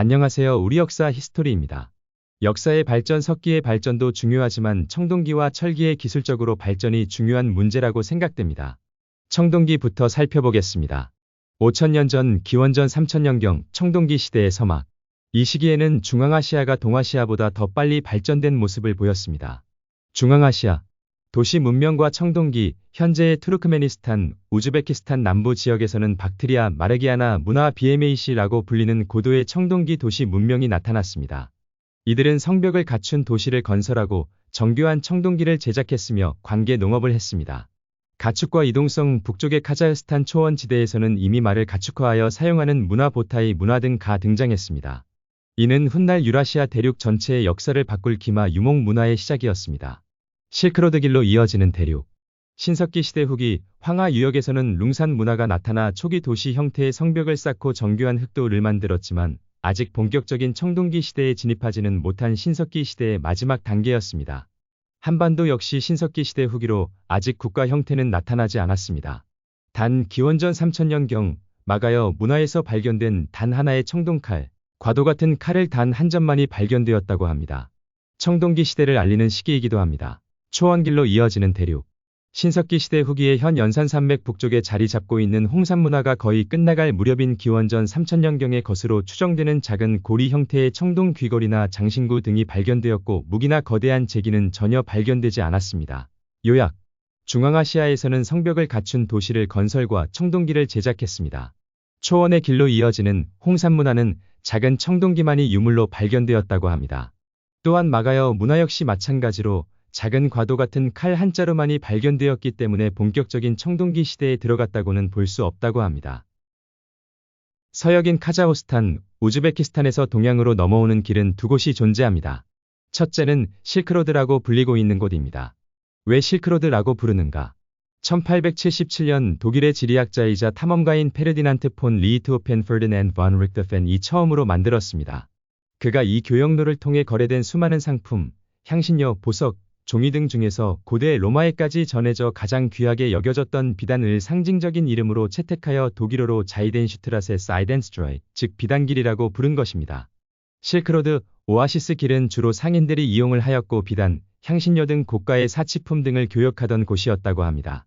안녕하세요. 우리 역사 히스토리입니다. 역사의 발전 석기의 발전도 중요하지만 청동기와 철기의 기술적으로 발전이 중요한 문제라고 생각됩니다. 청동기부터 살펴보겠습니다. 5천년 전 기원전 3천년경 청동기 시대의 서막. 이 시기에는 중앙아시아가 동아시아보다 더 빨리 발전된 모습을 보였습니다. 중앙아시아 도시 문명과 청동기, 현재의 투르크메니스탄, 우즈베키스탄 남부 지역에서는 박트리아, 마르기아나, 문화 BMAC라고 불리는 고도의 청동기 도시 문명이 나타났습니다. 이들은 성벽을 갖춘 도시를 건설하고 정교한 청동기를 제작했으며 관계 농업을 했습니다. 가축과 이동성 북쪽의 카자흐스탄 초원 지대에서는 이미 말을 가축화하여 사용하는 문화 보타이 문화 등 가 등장했습니다. 이는 훗날 유라시아 대륙 전체의 역사를 바꿀 기마 유목 문화의 시작이었습니다. 실크로드 길로 이어지는 대륙. 신석기 시대 후기 황하 유역에서는 룽산 문화가 나타나 초기 도시 형태의 성벽을 쌓고 정교한 흑도를 만들었지만 아직 본격적인 청동기 시대에 진입하지는 못한 신석기 시대의 마지막 단계였습니다. 한반도 역시 신석기 시대 후기로 아직 국가 형태는 나타나지 않았습니다. 단 기원전 3000년경 마가여 문화에서 발견된 단 하나의 청동칼, 과도 같은 칼을 단 한 점만이 발견되었다고 합니다. 청동기 시대를 알리는 시기이기도 합니다. 초원길로 이어지는 대륙. 신석기 시대 후기에 현 연산산맥 북쪽에 자리 잡고 있는 홍산 문화가 거의 끝나갈 무렵인 기원전 3000년경의 것으로 추정되는 작은 고리 형태의 청동 귀걸이나 장신구 등이 발견되었고 무기나 거대한 제기는 전혀 발견되지 않았습니다. 요약. 중앙아시아에서는 성벽을 갖춘 도시를 건설과 청동기를 제작했습니다. 초원의 길로 이어지는 홍산 문화는 작은 청동기만이 유물로 발견되었다고 합니다. 또한 마가여 문화 역시 마찬가지로 작은 과도 같은 칼 한 자루만이 발견되었기 때문에 본격적인 청동기 시대에 들어갔다고는 볼 수 없다고 합니다. 서역인 카자흐스탄, 우즈베키스탄에서 동양으로 넘어오는 길은 두 곳이 존재합니다. 첫째는 실크로드라고 불리고 있는 곳입니다. 왜 실크로드라고 부르는가? 1877년 독일의 지리학자이자 탐험가인 페르디난트 폰 리히트호펜 퍼르디난드 반 릭터펜이 처음으로 만들었습니다. 그가 이 교역로를 통해 거래된 수많은 상품, 향신료, 보석, 종이 등 중에서 고대 로마에까지 전해져 가장 귀하게 여겨졌던 비단을 상징적인 이름으로 채택하여 독일어로 자이덴 슈트라세 사이덴스트라이, 즉 비단길이라고 부른 것입니다. 실크로드, 오아시스 길은 주로 상인들이 이용을 하였고 비단, 향신료 등 고가의 사치품 등을 교역하던 곳이었다고 합니다.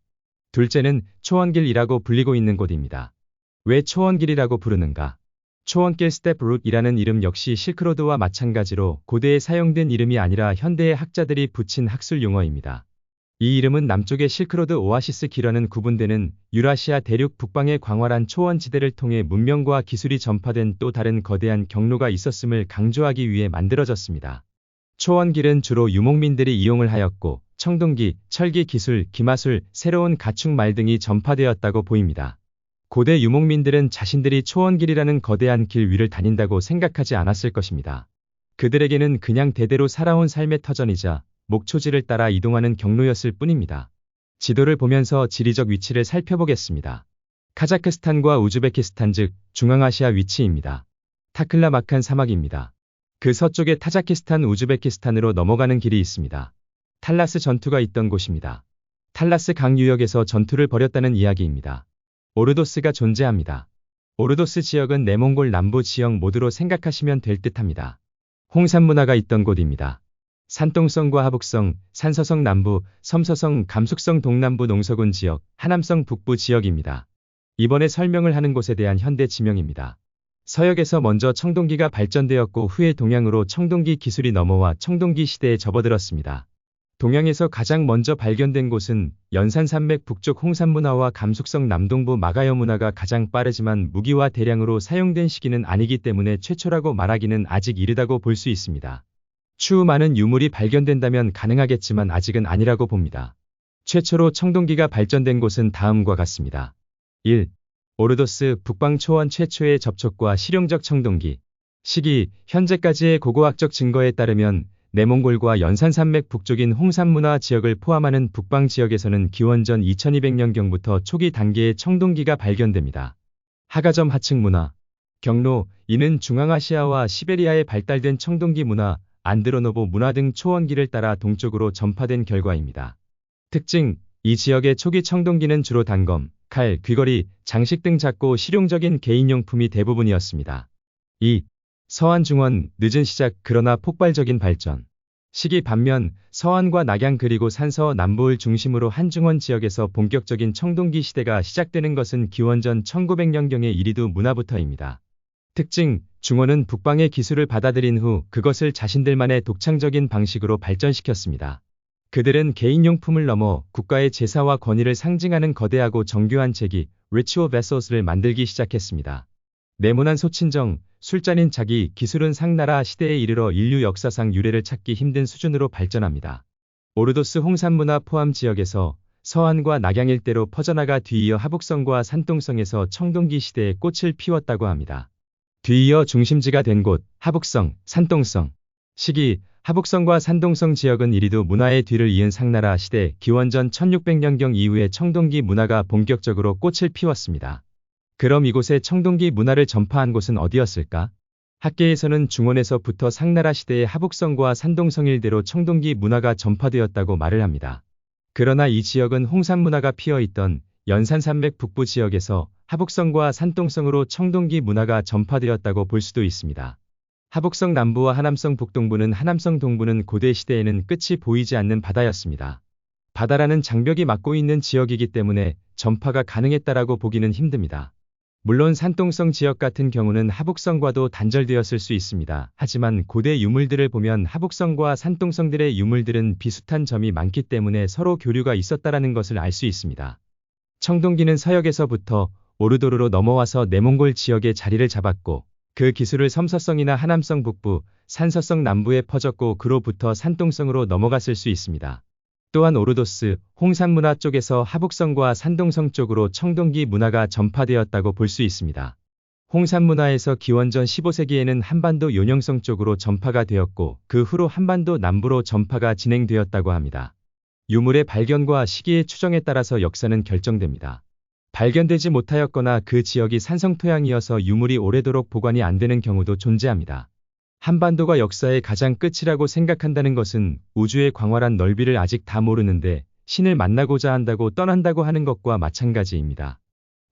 둘째는 초원길이라고 불리고 있는 곳입니다. 왜 초원길이라고 부르는가? 초원길 스텝 룻이라는 이름 역시 실크로드와 마찬가지로 고대에 사용된 이름이 아니라 현대의 학자들이 붙인 학술 용어입니다. 이 이름은 남쪽의 실크로드 오아시스 길어는 구분되는 유라시아 대륙 북방의 광활한 초원지대를 통해 문명과 기술이 전파된 또 다른 거대한 경로가 있었음을 강조하기 위해 만들어졌습니다. 초원길은 주로 유목민들이 이용을 하였고 청동기, 철기 기술, 기마술, 새로운 가축 말 등이 전파되었다고 보입니다. 고대 유목민들은 자신들이 초원길이라는 거대한 길 위를 다닌다고 생각하지 않았을 것입니다. 그들에게는 그냥 대대로 살아온 삶의 터전이자 목초지를 따라 이동하는 경로였을 뿐입니다. 지도를 보면서 지리적 위치를 살펴보겠습니다. 카자크스탄과 우즈베키스탄 즉 중앙아시아 위치입니다. 타클라마칸 사막입니다. 그 서쪽에 타자키스탄 우즈베키스탄으로 넘어가는 길이 있습니다. 탈라스 전투가 있던 곳입니다. 탈라스 강 유역에서 전투를 벌였다는 이야기입니다. 오르도스가 존재합니다. 오르도스 지역은 내몽골 남부 지역 모두로 생각하시면 될 듯합니다. 홍산 문화가 있던 곳입니다. 산동성과 하북성, 산서성 남부, 섬서성, 감숙성 동남부 농서군 지역, 하남성 북부 지역입니다. 이번에 설명을 하는 곳에 대한 현대 지명입니다. 서역에서 먼저 청동기가 발전되었고 후에 동양으로 청동기 기술이 넘어와 청동기 시대에 접어들었습니다. 동양에서 가장 먼저 발견된 곳은 연산산맥 북쪽 홍산문화와 감숙성 남동부 마가여 문화가 가장 빠르지만 무기와 대량으로 사용된 시기는 아니기 때문에 최초라고 말하기는 아직 이르다고 볼 수 있습니다. 추후 많은 유물이 발견된다면 가능하겠지만 아직은 아니라고 봅니다. 최초로 청동기가 발전된 곳은 다음과 같습니다. 1. 오르도스 북방 초원 최초의 접촉과 실용적 청동기 시기 현재까지의 고고학적 증거에 따르면 내몽골과 연산산맥 북쪽인 홍산문화 지역을 포함하는 북방 지역에서는 기원전 2200년경부터 초기 단계의 청동기가 발견됩니다. 하가점 하층 문화 경로 이는 중앙아시아와 시베리아에 발달된 청동기 문화, 안드로노보 문화 등 초원기를 따라 동쪽으로 전파된 결과입니다. 특징 이 지역의 초기 청동기는 주로 단검, 칼, 귀걸이, 장식 등 작고 실용적인 개인용품이 대부분이었습니다. 2. 서안 중원, 늦은 시작 그러나 폭발적인 발전. 시기 반면 서안과 낙양 그리고 산서 남부를 중심으로 한중원 지역에서 본격적인 청동기 시대가 시작되는 것은 기원전 1900년경의 이리두 문화부터입니다. 특징, 중원은 북방의 기술을 받아들인 후 그것을 자신들만의 독창적인 방식으로 발전시켰습니다. 그들은 개인용품을 넘어 국가의 제사와 권위를 상징하는 거대하고 정교한 제기, ritual vessels를 만들기 시작했습니다. 네모난 소친정, 술잔인 자기, 기술은 상나라 시대에 이르러 인류 역사상 유래를 찾기 힘든 수준으로 발전합니다. 오르도스 홍산문화 포함 지역에서 서안과 낙양 일대로 퍼져나가 뒤이어 하북성과 산동성에서 청동기 시대에 꽃을 피웠다고 합니다. 뒤이어 중심지가 된 곳, 하북성, 산동성. 시기, 하북성과 산동성 지역은 이리도 문화의 뒤를 이은 상나라 시대 기원전 1600년경 이후에 청동기 문화가 본격적으로 꽃을 피웠습니다. 그럼 이곳에 청동기 문화를 전파한 곳은 어디였을까? 학계에서는 중원에서부터 상나라 시대의 하북성과 산동성 일대로 청동기 문화가 전파되었다고 말을 합니다. 그러나 이 지역은 홍산 문화가 피어있던 연산산맥 북부 지역에서 하북성과 산동성으로 청동기 문화가 전파되었다고 볼 수도 있습니다. 하북성 남부와 하남성 북동부는 하남성 동부는 고대 시대에는 끝이 보이지 않는 바다였습니다. 바다라는 장벽이 막고 있는 지역이기 때문에 전파가 가능했다라고 보기는 힘듭니다. 물론 산동성 지역 같은 경우는 하북성과도 단절되었을 수 있습니다. 하지만 고대 유물들을 보면 하북성과 산동성들의 유물들은 비슷한 점이 많기 때문에 서로 교류가 있었다라는 것을 알 수 있습니다. 청동기는 서역에서부터 오르도르로 넘어와서 내몽골 지역에 자리를 잡았고 그 기술을 섬서성이나 하남성 북부, 산서성 남부에 퍼졌고 그로부터 산동성으로 넘어갔을 수 있습니다. 또한 오르도스, 홍산문화 쪽에서 하북성과 산동성 쪽으로 청동기 문화가 전파되었다고 볼 수 있습니다. 홍산문화에서 기원전 15세기에는 한반도 요령성 쪽으로 전파가 되었고 그 후로 한반도 남부로 전파가 진행되었다고 합니다. 유물의 발견과 시기의 추정에 따라서 역사는 결정됩니다. 발견되지 못하였거나 그 지역이 산성 토양이어서 유물이 오래도록 보관이 안 되는 경우도 존재합니다. 한반도가 역사의 가장 끝이라고 생각한다는 것은 우주의 광활한 넓이를 아직 다 모르는데 신을 만나고자 한다고 떠난다고 하는 것과 마찬가지입니다.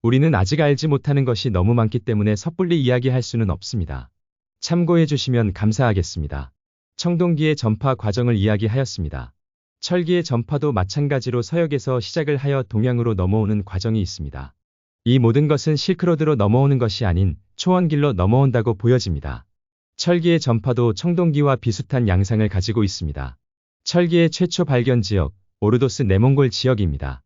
우리는 아직 알지 못하는 것이 너무 많기 때문에 섣불리 이야기할 수는 없습니다. 참고해 주시면 감사하겠습니다. 청동기의 전파 과정을 이야기하였습니다. 철기의 전파도 마찬가지로 서역에서 시작을 하여 동양으로 넘어오는 과정이 있습니다. 이 모든 것은 실크로드로 넘어오는 것이 아닌 초원길로 넘어온다고 보여집니다. 철기의 전파도 청동기와 비슷한 양상을 가지고 있습니다. 철기의 최초 발견 지역, 오르도스 네몽골 지역입니다.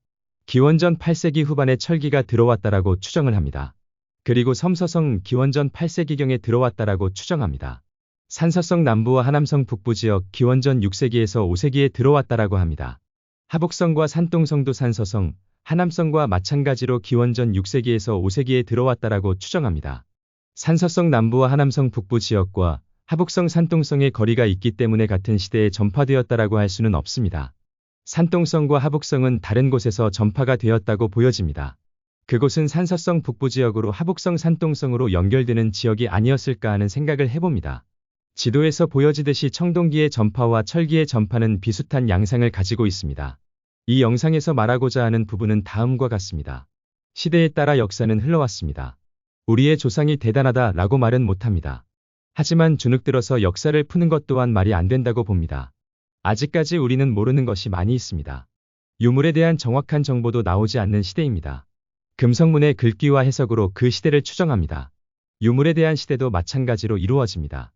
기원전 8세기 후반에 철기가 들어왔다라고 추정을 합니다. 그리고 섬서성 기원전 8세기경에 들어왔다라고 추정합니다. 산서성 남부와 하남성 북부 지역 기원전 6세기에서 5세기에 들어왔다라고 합니다. 하북성과 산동성도 산서성, 하남성과 마찬가지로 기원전 6세기에서 5세기에 들어왔다라고 추정합니다. 산서성 남부와 하남성 북부 지역과 하북성 산동성의 거리가 있기 때문에 같은 시대에 전파되었다라고 할 수는 없습니다. 산동성과 하북성은 다른 곳에서 전파가 되었다고 보여집니다. 그곳은 산서성 북부 지역으로 하북성 산동성으로 연결되는 지역이 아니었을까 하는 생각을 해봅니다. 지도에서 보여지듯이 청동기의 전파와 철기의 전파는 비슷한 양상을 가지고 있습니다. 이 영상에서 말하고자 하는 부분은 다음과 같습니다. 시대에 따라 역사는 흘러왔습니다. 우리의 조상이 대단하다 라고 말은 못합니다. 하지만 주눅 들어서 역사를 푸는 것 또한 말이 안 된다고 봅니다. 아직까지 우리는 모르는 것이 많이 있습니다. 유물에 대한 정확한 정보도 나오지 않는 시대입니다. 금성문의 글귀와 해석으로 그 시대를 추정합니다. 유물에 대한 시대도 마찬가지로 이루어집니다.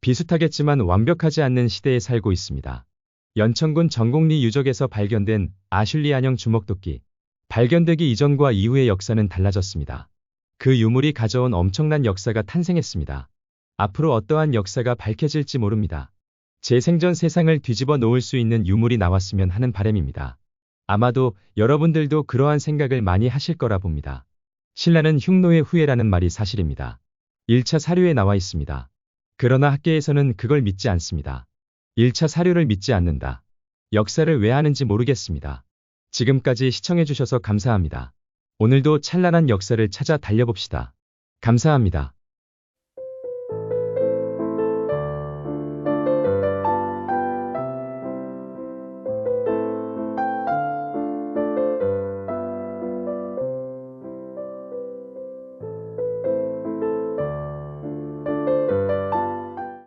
비슷하겠지만 완벽하지 않는 시대에 살고 있습니다. 연천군 전곡리 유적에서 발견된 아슐리 안형 주먹도끼. 발견되기 이전과 이후의 역사는 달라졌습니다. 그 유물이 가져온 엄청난 역사가 탄생했습니다. 앞으로 어떠한 역사가 밝혀질지 모릅니다. 제 생전 세상을 뒤집어 놓을 수 있는 유물이 나왔으면 하는 바람입니다. 아마도 여러분들도 그러한 생각을 많이 하실 거라 봅니다. 신라는 흉노의 후예라는 말이 사실입니다. 1차 사료에 나와 있습니다. 그러나 학계에서는 그걸 믿지 않습니다. 1차 사료를 믿지 않는다. 역사를 왜 하는지 모르겠습니다. 지금까지 시청해주셔서 감사합니다. 오늘도 찬란한 역사를 찾아 달려봅시다. 감사합니다.